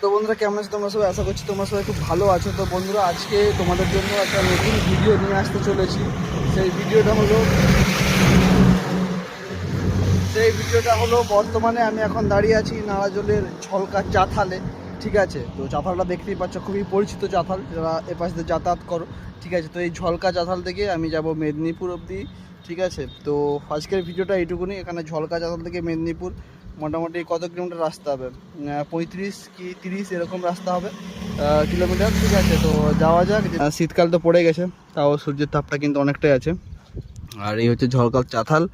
তো বন্ধুরা, কেমন আছো? তোমরা সবাই আশা করছি তোমরা সবাই খুব ভালো আছো। তো বন্ধুরা, আজকে তোমাদের জন্য একটা নতুন ভিডিও নিয়ে আসতে চলেছি। সেই ভিডিওটা হলো সেই ভিডিওটা হলো, বর্তমানে আমি এখন দাঁড়িয়ে আছি নারাজলের ঝলকা চাথালে ঠিক আছে? তো চাথালটা দেখতেই পাচ্ছ, খুবই পরিচিত চাথাল যারা এপাশ দিয়ে যাতায়াত করো, ঠিক আছে? তো এই ঝলকা চাথাল থেকে আমি যাব মেদিনীপুর অবধি, ঠিক আছে? তো আজকের ভিডিওটা এইটুকুনি। এখানে ঝলকা চাতাল থেকে মেদিনীপুর মোটামুটি কত কিলোমিটার রাস্তা হবে? পঁয়ত্রিশ কি তিরিশ এরকম রাস্তা হবে কিলোমিটার। ঠিক আছে, তো যাওয়া যাক। শীতকাল তো পড়ে গেছে, তাও সূর্যের তাপটা কিন্তু অনেকটাই আছে। আর এই হচ্ছে ঝলকাল চাথাল,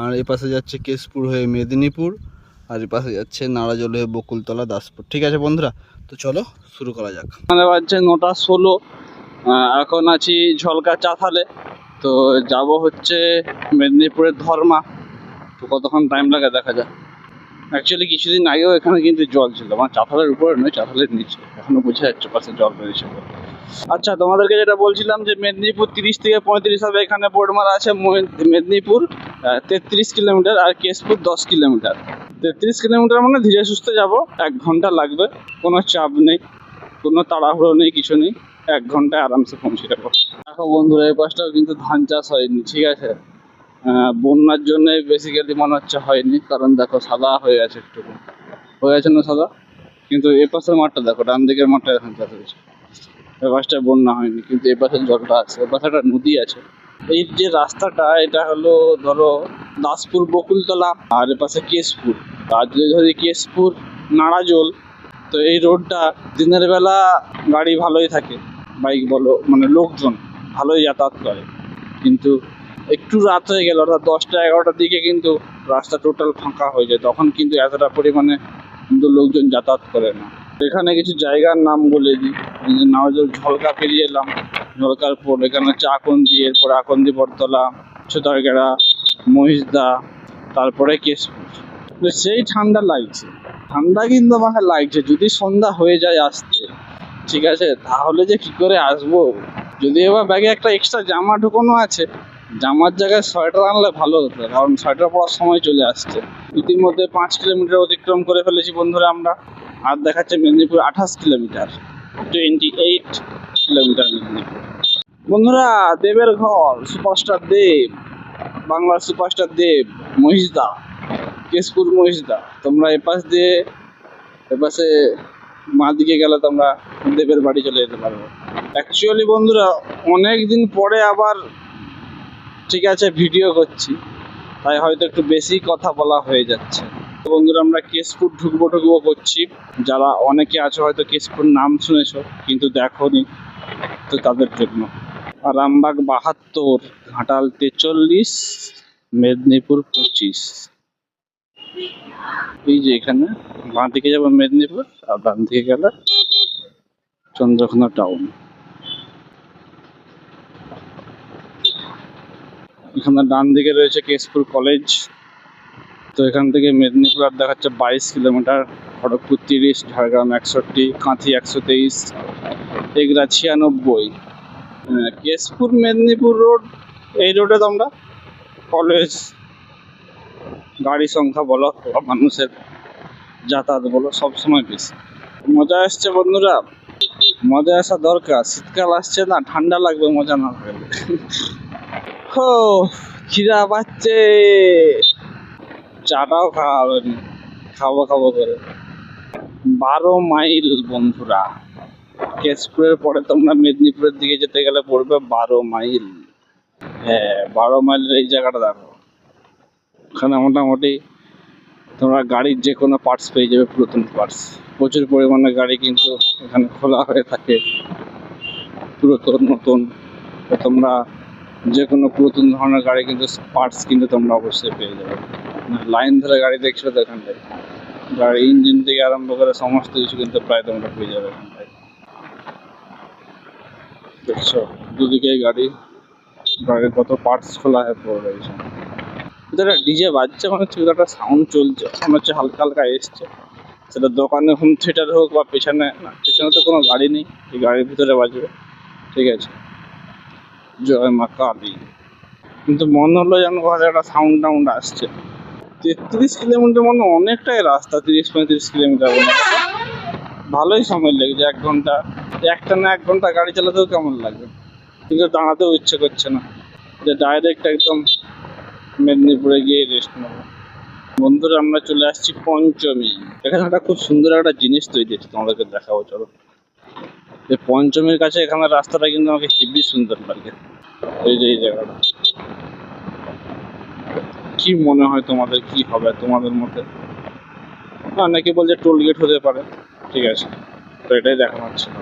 আর এই পাশে যাচ্ছে কেশপুর হয়ে মেদিনীপুর, আর এই পাশে যাচ্ছে নারাজল হয়ে বকুলতলা দাসপুর। ঠিক আছে বন্ধুরা, তো চলো শুরু করা যাক। মানে বাজছে নটা ষোলো এখন আছি ঝলকা চাথালে। তো যাব হচ্ছে মেদিনীপুরের ধর্মা, তো কতক্ষণ টাইম লাগে দেখা যায় অ্যাকচুয়ালি কিছুদিন আগেও এখানে কিন্তু জল ছিল। মানে চাথালের উপরে নয় চাথালের নিচে। এখনও বোঝা যাচ্ছে পাশে জল বেরিয়েছে বলে। আচ্ছা তোমাদেরকে যেটা বলছিলাম যে মেদিনীপুর তিরিশ থেকে পঁয়ত্রিশ হবে, এখানে বোর্ডমারা আছে মেদিনীপুর তেত্রিশ কিলোমিটার আর কেশপুর দশ কিলোমিটার। তেত্রিশ কিলোমিটার মানে ধীরে সুস্থে যাব, এক ঘণ্টা লাগবে। কোনো চাপ নেই, কোনো তাড়াহুড়ো নেই, কিছু নেই। এক ঘন্টায় আরামসে পৌঁছে যাব। দেখো বন্ধুরা, এই পাশটাও কিন্তু ধান চাষ হয়নি, ঠিক আছে? বন্যার জন্য বেসিক্যালি মনে হচ্ছে হয়নি, কারণ দেখো সাদা হয়ে আছে একটু। হয়ে আছে না সাদা? কিন্তু এ পাশের মাঠটা দেখো, ডান দিকের মাঠটা ধান চাষ হয়েছে। এ পাশটায় বন্যা হয়নি, কিন্তু এ পাশে জলটা আছে, এ পাশে একটা নদী আছে। এই যে রাস্তাটা, এটা হলো ধরো দাসপুর, বকুলতলা, আর এ পাশে কেশপুর। আর যদি ধরি কেশপুর, নাড়াজোল, তো এই রোডটা দিনের বেলা গাড়ি ভালোই থাকে, বাইক বলো মানে লোকজন ভালোই যাতায়াত করে। কিন্তু একটু রাত হয়ে গেল, অর্থাৎ দশটা এগারোটার দিকে কিন্তু রাস্তা টোটাল ফাঁকা হয়ে যায়। তখন কিন্তু এতটা পরিমাণে কিন্তু লোকজন যাতায়াত করে না। এখানে কিছু জায়গার নাম বলে দিই। নাওজল ঝলকা পেরিয়ে এলাম। ঝলকার পর এখানে চাকন্দি এরপর আকন্দি, বটতলা সুতারগেড়া মহিষদা, তারপরে কেশপুর। তো সেই ঠান্ডা লাগছে। ঠান্ডা কিন্তু আমাকে লাগছে। যদি সন্ধ্যা হয়ে যায় আসতে, ঠিক আছে? তাহলে যে কি করে আসব? যদি এবার ব্যাগে একটা এক্সট্রা জামা ঢুকানো আছে জামার জায়গায় সোয়েটার আনলে ভালো হতো, কারণ সোয়েটার পরার সময় চলে আসছে। ইতিমধ্যে পাঁচ কিলোমিটার অতিক্রম করে ফেলেছি বন্ধুরা আমরা, আর দেখাচ্ছে মেদিনীপুর আঠাশ kilometre twenty eight kilometre Medinipur. বন্ধুরা, দেবের ঘর, সুপারস্টার দেব, বাংলার সুপারস্টার দেব, মহিষদা, কেশপুর মহিষদা। তোমরা এপাশ দিয়ে, এপাশে মা দিকে গেলে তোমরা দেবের বাড়ি চলে যেতে পারবে। অ্যাকচুয়ালি বন্ধুরা অনেক দিন পরে আবার ঠিক আছে ভিডিও করছি। তাই হয়তো একটু বেশি কথা বলা হয়ে যাচ্ছে। বন্ধুরা, আমরা কেশপুর ঢুকবো ঢুকবো করছি। যারা অনেকে আছে, হয়তো কেশপুর নাম শুনেছো, কিন্তু দেখোনি তো তাদের জন্য। রামবাগ বাহাত্তর, ঘাটাল তেচল্লিশ, মেদিনীপুর পঁচিশ। এই যে এখানে, বাঁ দিকে যাব মেদিনীপুর, আর ডান দিকে গেলে চন্দ্রকোনা টাউন এখানে ডান দিকে রয়েছে কেশপুর কলেজ। তো এখান থেকে মেদিনীপুর আর দেখাচ্ছে বাইশ কিলোমিটার খড়গপুর তিরিশ ঝাড়গ্রাম একষট্টি কাঁথি একশো তেইশ এগরা ছিয়ানব্বই। আহ, কেশপুর মেদিনীপুর রোড এই রোডে তোমরা কলেজ। গাড়ি সংখ্যা বলো মানুষের যাতায়াত বলো সবসময় বেশি। মজা আসছে বন্ধুরা। মজা আসা দরকার। শীতকাল আসছে না ঠান্ডা লাগবে মজা না লাগবে। হো খিদা পাচ্ছে। চাটাও খাওয়া। খাব খাব করে। বারো মাইল, বন্ধুরা। কেশপুরের পরে তোমরা মেদিনীপুরের দিকে যেতে গেলে পড়বে বারো মাইল। হ্যাঁ বারো মাইলের এই জায়গাটা দেখো। ওখানে মোটামুটি তোমরা গাড়ির যে কোনো পার্টস পেয়ে যাবে, পুরাতন পার্টস প্রচুর পরিমাণে গাড়ি কিন্তু এখানে খোলা হয়ে থাকে। পুরাতন, নতুন। তোমরা যে কোনো পুরাতন ধরনের গাড়ি কিন্তু পার্টস কিন্তু তোমরা অবশ্যই পেয়ে যাবে। লাইন ধরে গাড়ি দেখছ তো এখানটায় গাড়ি ইঞ্জিন থেকে আরম্ভ করে সমস্ত কিছু কিন্তু প্রায় তোমরা পেয়ে যাবে এখানটায় দেখছ? দুদিকেই গাড়ি, গাড়ির কত পার্টস খোলা হয়ে পড়ে রয়েছে। এটা ডিজে বাজছে, মনে হচ্ছে একটা সাউন্ড চলছে। মনে হচ্ছে হালকা হালকা এসছে। সেটা দোকানে হোম থিয়েটার হোক বা পেছনে, না, পেছনে তো কোনো গাড়ি নেই। এই গাড়ির ভিতরে বাজবে। ঠিক আছে। জয় মা কালী। কিন্তু মনে হলো যেন কোথাও একটা সাউন্ড টাউন্ড আসছে। তেত্রিশ কিলোমিটার মানে অনেকটাই রাস্তা, তিরিশ পঁয়ত্রিশ কিলোমিটার। ভালোই সময় লেগেছে, এক ঘণ্টা। একটা না এক ঘণ্টা গাড়ি চালাতেও কেমন লাগবে? কিন্তু দাঁড়াতেও ইচ্ছে করছে না। যে ডাইরেক্ট একদম মেদিনীপুরে গিয়ে রেস্ট নেব। বন্ধুরা, আমরা চলে আসছি পঞ্চমী। এখানে একটা খুব সুন্দর একটা জিনিস তৈরি হচ্ছে, তোমাদেরকে দেখাবো, চলো। যে পঞ্চমীর কাছে এখানে রাস্তাটা কিন্তু আমাকে হেভি সুন্দর লাগে। এই যে এই জায়গাটা। কি মনে হয় তোমাদের কি হবে তোমাদের মতে? অনেকে বলছে টোল গেট হতে পারে। ঠিক আছে, তো এটাই দেখানো হচ্ছিল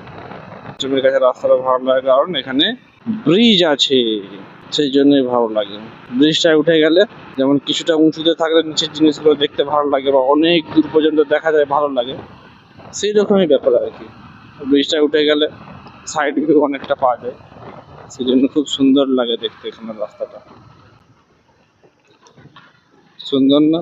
পঞ্চমীর কাছে রাস্তাটা ভালো লাগে কারণ এখানে ব্রিজ আছে। সেই জন্যই ভালো লাগে। ব্রিজটায় উঠে গেলে যেমন কিছুটা উঁচুতে থাকলে নিচের জিনিসগুলো দেখতে ভালো লাগে বা অনেক দূর পর্যন্ত দেখা যায় ভালো লাগে। সেই রকমই ব্যাপার আর কি। ব্রিজটায় উঠে গেলে সাইড ভিউ অনেকটা পাওয়া যায়। সেই জন্য খুব সুন্দর লাগে দেখতে এখানে রাস্তাটা। সুন্দর না?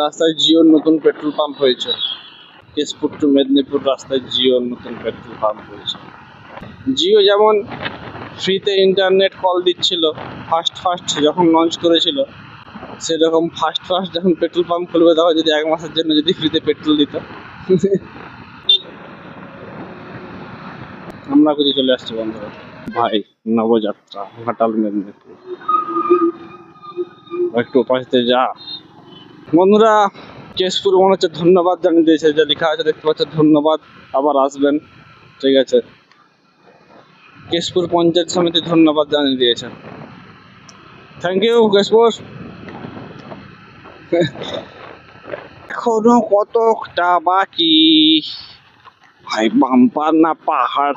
রাস্তায় জিওর নতুন পেট্রোল পাম্প হয়েছে। কেশপুর টু মেদিনীপুর রাস্তায় জিওর নতুন পেট্রোল পাম্প হয়েছে। জিও যেমন ফ্রিতে ইন্টারনেট কল দিচ্ছিল ফার্স্ট ফার্স্ট যখন লঞ্চ করেছিল সেরকম ফার্স্ট ফার্স্ট যখন পেট্রোল পাম্প খুলবে তখন যদি এক মাসের জন্য যদি ফ্রিতে পেট্রোল দিত। আমরা খুঁজে চলে আসছি বন্ধুরা। ভাই নবযাত্রা ঘাটাল মেদিনীপুর। একটু উপাসতে যা। বন্ধুরা কেশপুর মনে হচ্ছে ধন্যবাদ জানিয়ে দিয়েছে। যে লেখা আছে দেখতে পাচ্ছ ধন্যবাদ। আবার আসবেন। ঠিক আছে। কেশপুর পঞ্চায়েত সমিতি ধন্যবাদ জানিয়ে দিয়েছে। Thank you Keshpur. এখনও কতটা বাকি? ভাই, বাম্পার না পাহাড়?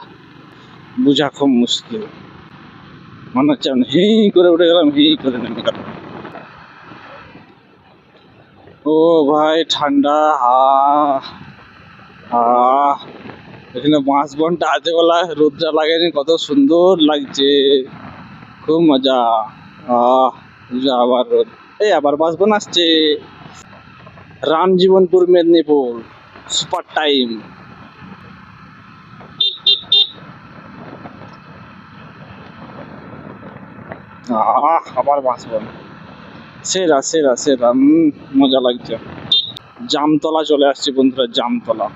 বোঝা খুব মুশকিল। মনে হচ্ছে আমি হেই করে উঠে গেলাম, হেই করে নেমে গেলাম। ও ভাই, ঠান্ডা আহ আহ এখানে বাঁশ বনটা আছে বলা রোদটা লাগেনি, কত সুন্দর লাগছে। খুব মজা। আহ আবার রোদ। এই আবার বাঁশ বন আসছে। Ramjibanpur Medinipur super time. আহ আবার বাঁশ বন সেরা সেরা সেরা মজা লাগছে। জামতলা চলে আসছি বন্ধুরা জামতলা।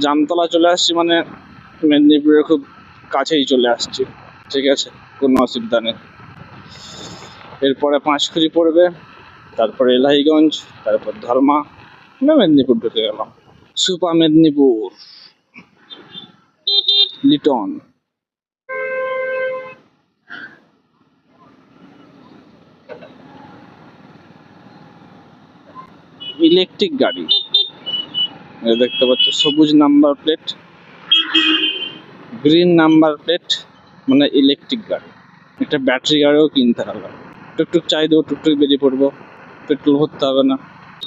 জামতলা চলে আসছি মানে মেদিনীপুরের খুব কাছেই চলে আসছি। ঠিক আছে কোনো অসুবিধা নেই। এরপরে পাঁচখুরি পড়বে। তারপরে এলাহিগঞ্জ তারপর ধর্মা মেদিনীপুর ঢুকে গেলাম। সুপা মেদিনীপুর, লিটন। ইলেকট্রিক গাড়ি। দেখতে পাচ্ছ, সবুজ number plate, green number plate মানে ইলেকট্রিক গাড়ি। একটা ব্যাটারি গাড়িও কিনতে হবে। টুকটুক চাই দেবো, টুকটুক বেরিয়ে পড়ব। পেট্রোল ভরতে হবে না।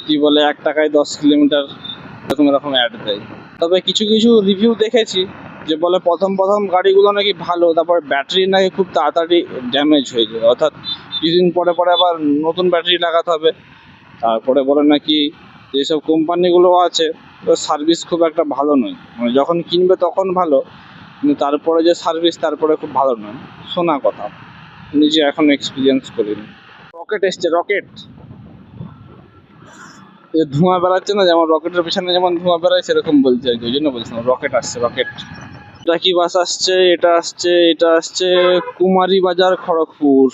কি বলে, এক টাকায় দশ কিলোমিটার এরকম এরকম অ্যাড দেয়। তবে কিছু কিছু রিভিউ দেখেছি যে বলে প্রথম প্রথম গাড়িগুলো নাকি ভালো, তারপর ব্যাটারি নাকি খুব তাড়াতাড়ি ড্যামেজ হয়ে যায়। অর্থাৎ কিছুদিন পরে পরে আবার নতুন ব্যাটারি লাগাতে হবে। তারপরে বলে নাকি যেসব কোম্পানিগুলো আছে, তো সার্ভিস খুব একটা ভালো নয়। মানে যখন কিনবে তখন ভালো, কিন্তু তারপরে যে সার্ভিস তারপরে খুব ভালো নয়। শোনা কথা। নিজে এখন এক্সপিরিয়েন্স করিনি। রকেট এসছে রকেট ধোঁয়া বেড়াচ্ছে না, যেমন রকেটের পিছনে যেমন ধোঁয়া বেড়ায়, সেরকম বলছে আর কি, ওই জন্য বলছিলাম রকেট আসছে, রকেট। এটা কি বাস আসছে, এটা আসছে এটা আসছে, কুমারী বাজার, খড়গপুর।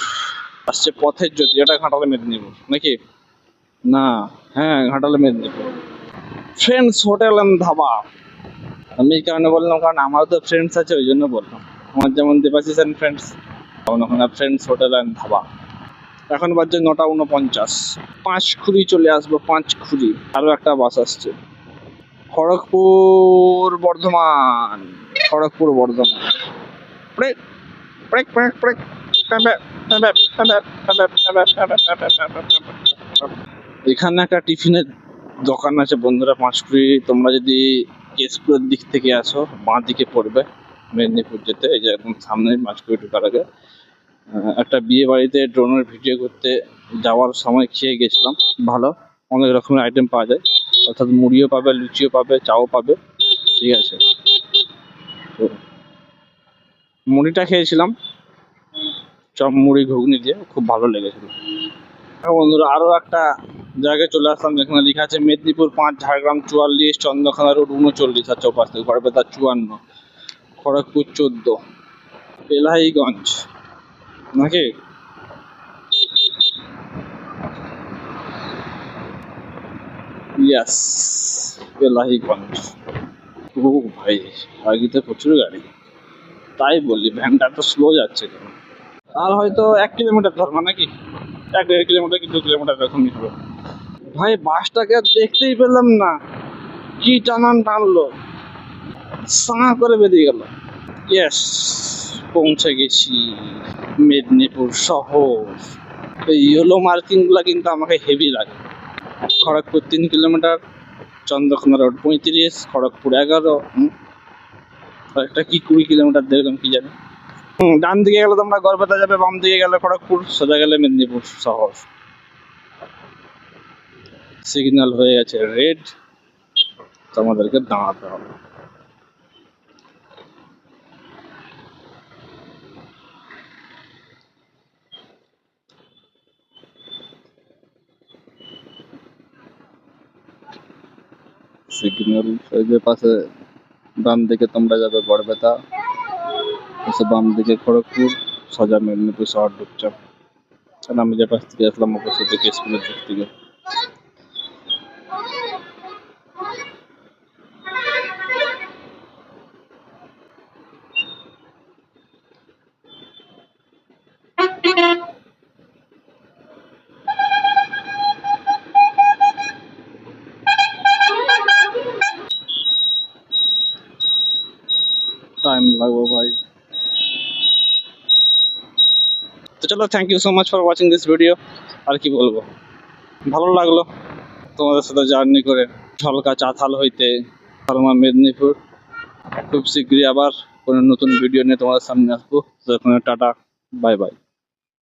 আসছে পথের জ্যোতি, এটা ঘাটালে মেদিনীপুর, নাকি? না হ্যাঁ ঘাটালে Medinipur. Friends hotel and dhaba আমি এই কারণে বললাম, কারণ আমারও তো ফ্রেন্ডস আছে, ওই জন্য বললাম। আমার যেমন দেবাশিস অ্যান্ড ফ্রেন্ডস তখন ওখানে ফ্রেন্ডস হোটেল অ্যান্ড ধাবা এখন বাজছে নটা উনপঞ্চাশ পাঁচখুড়ি চলে আসব পাঁচখুড়ি আরও একটা বাস আসছে খড়গপুর বর্ধমান খড়গপুর বর্ধমান এখানে একটা টিফিনের দোকান আছে বন্ধুরা পাঁচকুড়ি তোমরা যদি কেশপুরের দিক থেকে আসো বাঁ দিকে পড়বে মেদিনীপুর যেতে এই যে একদম সামনে পাঁচকুড়ি ঢোকার আগে একটা বিয়ে বাড়িতে ড্রোনের ভিডিও করতে যাওয়ার সময় খেয়ে গেছিলাম। ভালো, অনেক রকমের আইটেম পাওয়া যায়। অর্থাৎ মুড়িও পাবে, লুচিও পাবে, চাও পাবে। ঠিক আছে। তো মুড়িটা খেয়েছিলাম। চপ মুড়ি, ঘুগনি দিয়ে খুব ভালো লেগেছিল। হ্যাঁ বন্ধুরা আরও একটা জায়গায় চলে আসলাম যেখানে লেখা আছে, মেদিনীপুর পাঁচ, ঝাড়গ্রাম চুয়াল্লিশ চন্দ্রখানা রোড উনচল্লিশ আর চৌপাশ থেকে গড়বেতা চুয়ান্ন, খড়গপুর চোদ্দ, এলাহিগঞ্জ। নাকি ইয়াস এলাহিগঞ্জ ও ভাই আগে তো প্রচুর গাড়ি। তাই বললি, ভ্যানটা তো স্লো যাচ্ছে কেন? আর হয়তো এক কিলোমিটার ধরবো নাকি? এক দেড় কিলোমিটার কি দু কিলোমিটার এরকমই হবে। ভাই, বাসটাকে দেখতেই পেলাম না। কি টানান টানলো। সাঁ করে বেরিয়ে গেল। ইয়েস পৌঁছে গেছি মেদিনীপুর শহর। এই ইয়েলো মার্কিংগুলো কিন্তু আমাকে হেভি লাগে। খড়গপুর তিন কিলোমিটার চন্দ্রকোনা রোড পঁয়ত্রিশ, খড়গপুর এগারো। একটা কি কুড়ি কিলোমিটার দেখলাম কি জানি? ডান দিকে গেলে তোমরা গড়বেতা যাবে, বাম দিকে গেলে খড়গপুর, সোজা গেলে মেদিনীপুর শহর। সিগন্যাল হয়ে গেছে রেড তোমাদেরকে দাঁড়াতে হবে। সিগন্যাল যে পাশে ডান দিকে তোমরা যাবে গড়বেতা পাশে বাম দিকে খড়গপুর, সোজা মেদিনীপুর শহর ঢুকছে। আমি যে পাশ থেকে আসলাম, অপোজিট দিকে স্কুলের দিক থেকে। টাইম লাগবে ভাই। তো চলো thank you so much for watching this video আর কি বলব? ভালো লাগল তোমাদের সাথে জার্নি করে। ঝলকা চাথাল হইতে ফার্মা মেদিনীপুর। খুব শীঘ্রই আবার কোনো নতুন ভিডিও নিয়ে তোমাদের সামনে আসব। Tata bye bye